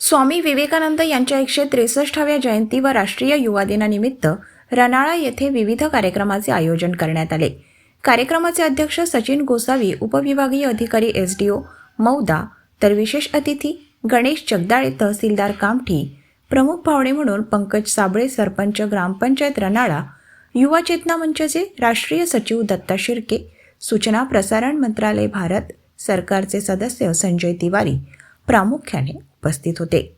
स्वामी विवेकानंद यांच्या एकशे त्रेसष्टाव्या जयंती व राष्ट्रीय युवा दिनानिमित्त रनाळा येथे विविध कार्यक्रमाचे आयोजन करण्यात आले. कार्यक्रमाचे अध्यक्ष सचिन गोसावी उपविभागीय अधिकारी एस डी ओ मौदा तर विशेष अतिथी गणेश जगदाळे तहसीलदार कामठी प्रमुख पाहुणे म्हणून पंकज साबळे सरपंच ग्रामपंचायत रनाळा युवा चेतना मंचचे राष्ट्रीय सचिव दत्ता शिर्के सूचना प्रसारण मंत्रालय भारत सरकारचे सदस्य संजय तिवारी प्रामुख्याने उपस्थित होते.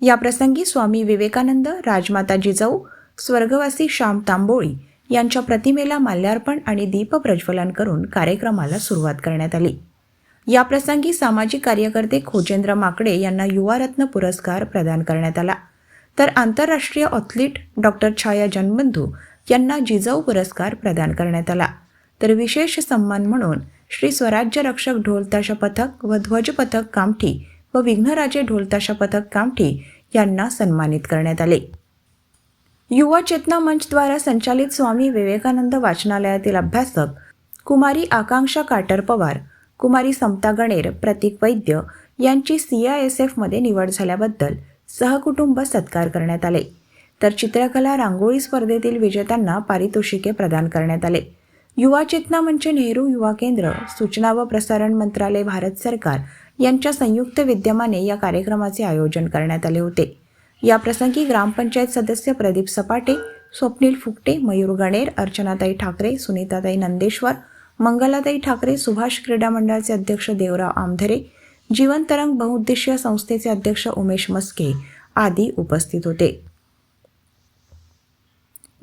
या प्रसंगी स्वामी विवेकानंद राजमाता जिजाऊ स्वर्गवासी श्याम तांबोळी यांच्या प्रतिमेला माल्यार्पण आणि दीप प्रज्वलन करून कार्यक्रमाला सुरुवात करण्यात आली. या प्रसंगी सामाजिक कार्यकर्ते खोजेंद्र माकडे यांना युवारत्न पुरस्कार प्रदान करण्यात आला. तर आंतरराष्ट्रीय ऑथलीट डॉक्टर छाया जनबंधू यांना जिजाऊ पुरस्कार प्रदान करण्यात आला. तर विशेष सन्मान म्हणून श्री स्वराज्य रक्षक ढोलताशा पथक व ध्वज पथक कामठी व विघ्नराजे ढोलताशा पथक कामठी यांना सन्मानित करण्यात आले. युवा चेतना मंचद्वारा संचालित स्वामी विवेकानंद वाचनालयातील अभ्यासक कुमारी आकांक्षा काटर पवार कुमारी समता गणेर प्रतीक वैद्य यांची सी आय एस एफमध्ये निवड झाल्याबद्दल सहकुटुंब सत्कार करण्यात आले. तर चित्रकला रांगोळी स्पर्धेतील विजेत्यांना पारितोषिके प्रदान करण्यात आले. युवा चेतना मंच नेहरू युवा केंद्र सूचना व प्रसारण मंत्रालय भारत सरकार यांच्या संयुक्त विद्यमाने या कार्यक्रमाचे आयोजन करण्यात आले होते. या प्रसंगी ग्रामपंचायत सदस्य प्रदीप सपाटे स्वप्नील फुकटे मयूर गणेर अर्चनाताई ठाकरे सुनीताताई नंदेश्वर मंगलाताई ठाकरे सुभाष क्रीडा मंडळाचे अध्यक्ष देवराव आमधरे जीवन तरंग बहुउद्देशीय संस्थेचे अध्यक्ष उमेश मस्के आदी उपस्थित होते.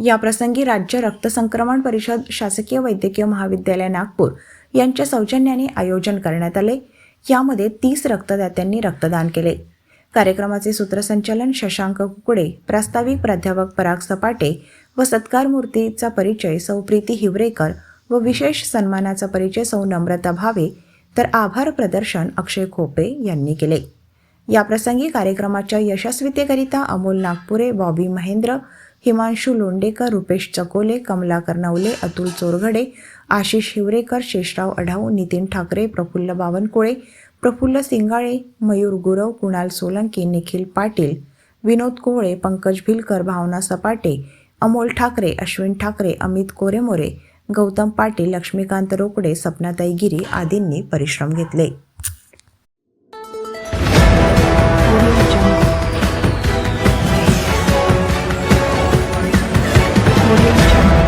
याप्रसंगी राज्य रक्तसंक्रमण परिषद शासकीय वैद्यकीय महाविद्यालय नागपूर यांच्या सौजन्याने आयोजन करण्यात आले. यामध्ये तीस रक्तदात्यांनी रक्तदान केले. कार्यक्रमाचे सूत्रसंचालन शशांक कुकडे प्रास्ताविक प्राध्यापक पराग सपाटे व सत्कार मूर्तीचा परिचय सौ प्रीती हिवरेकर व विशेष सन्मानाचा परिचय सौ नम्रता भावे तर आभार प्रदर्शन अक्षय खोपे यांनी केले. या प्रसंगी कार्यक्रमाच्या यशस्वीतेकरिता अमोल नागपुरे बॉबी महेंद्र हिमांशू लोंडेकर रुपेश चकोले कमलाकर नवले अतुल चोरघडे आशिष हिवरेकर शेषराव अढाऊ नितीन ठाकरे प्रफुल्ल बावनकुळे प्रफुल्ल सिंगाळे मयूर गुरव कुणाल सोलंकी निखिल पाटील विनोद कोहळे पंकज भिलकर भावना सपाटे अमोल ठाकरे अश्विन ठाकरे अमित कोरेमोरे गौतम पाटील लक्ष्मीकांत रोकडे सपनाताई गिरी आदींनी परिश्रम घेतले. audio channel.